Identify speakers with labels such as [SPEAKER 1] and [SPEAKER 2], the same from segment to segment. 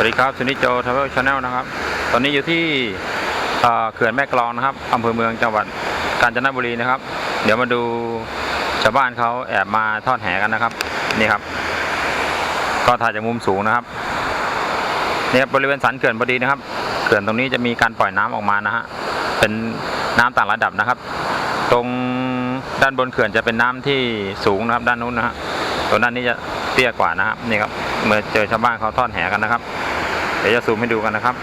[SPEAKER 1] วัสดีครับสุนิจโจทาวเวลชาแนลนะครับ ตอนนี้อยู่ที่เขื่อนแม่กลองนะครับอำเภอเมืองจังหวัดกาญจนบุรีนะครับ เดี๋ยวมาดูชาวบ้านเขาแอบมาทอดแหกันนะครับ นี่ครับ ก็ถ่ายจากมุมสูงนะครับเนี่ยบริเวณสันเขื่อนพอดีนะครับ เขื่อนตรงนี้จะมีการปล่อยน้ำออกมานะฮะ เป็นน้ำต่างระดับนะครับ ตรงด้านบนเขื่อนจะเป็นน้ำที่สูงนะครับ ด้านนู้นนะฮะตรงด้านนี้จะเตี้ยกว่านะครับนี่ครับเมื่อเจอชาวบ้านเขาทอดแหกันนะครับ เดี๋ยวจะซูมให้ดูกันนะครับ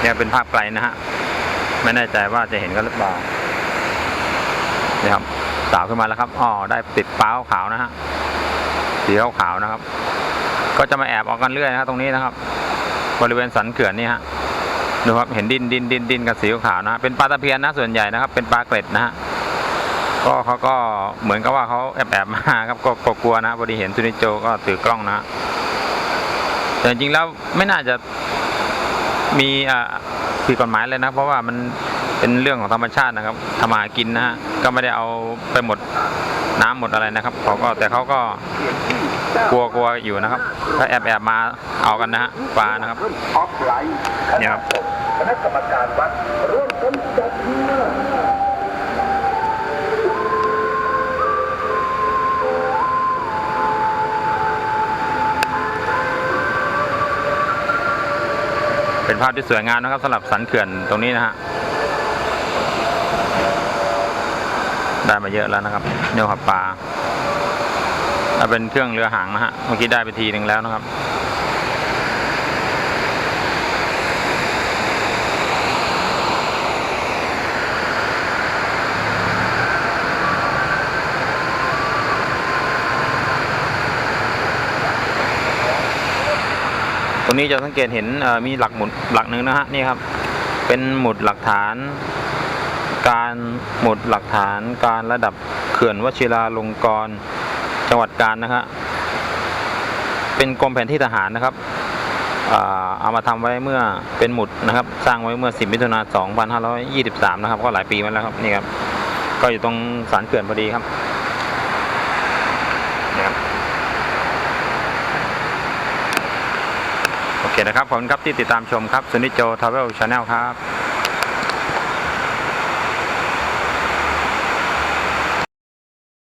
[SPEAKER 1] เนี่ยเป็นภาพไกลนะฮะ ไม่แน่ใจว่าจะเห็นกันหรือเปล่านี่ครับสาวขึ้นมาแล้วครับอ๋อได้ติดป้าขาวนะฮะสีขาวนะครับ ก็จะมาแอบออกกันเรื่อยนะครับตรงนี้นะครับ บริเวณสันเขื่อนนี่ฮะดูครับเห็นดินดินดินดินกับสีขาวนะฮะเป็นปลาตะเพียนนะส่วนใหญ่นะครับ เป็นปลาเกล็ดนะฮะ ก็เขาก็เหมือนกับว่าเขาแอบแอบมาครับก็กลัวนะพอดีเห็นซูนิโจก็ถือกล้องนะ แต่จริงๆแล้วไม่น่าจะมีอ่าผิดกฎหมายเลยนะ เพราะว่ามันเป็นเรื่องของธรรมชาตินะครับทำมากินนะฮะก็ไม่ได้เอาไปหมดน้ำหมดอะไรนะครับเขาก็แต่เขาก็กลัวกลัวอยู่นะครับถ้าแอบแอบมาเอากันนะฮะปลานะครับเนี่ยครับ
[SPEAKER 2] คณะกรรมการวัดร่วมกันจัดเพื่อ
[SPEAKER 1] เป็นภาพที่สวยงามนะครับสำหรับสันเขื่อนตรงนี้นะฮะได้มาเยอะแล้วนะครับเนื้อขับปลาถ้าเป็นเครื่องเรือหางนะฮะเมื่อกี้ได้ไปทีหนึ่งแล้วนะครับ ตรงนี้จะสังเกตเห็นมีหลักหมุดหลักหนึ่งนะฮะนี่ครับ เป็นหมุดหลักฐาน การหมุดหลักฐานการระดับเขื่อนวชิราลงกรณ์จังหวัดกาญนะฮะเป็นกรมแผนที่ทหารนะครับเอามาทำไว้เมื่อเป็นหมุดนะครับ สร้างไว้เมื่อ 10มิถุนายน2523 นะครับ ก็หลายปีมาแล้วครับนี่ครับ ก็อยู่ตรงสารเขื่อนพอดีครับนี่ครับ โอ เคนะครับขอบคุณครับที่ติดตามชมครับสุนิจโจทาวเวลชาแนลครับ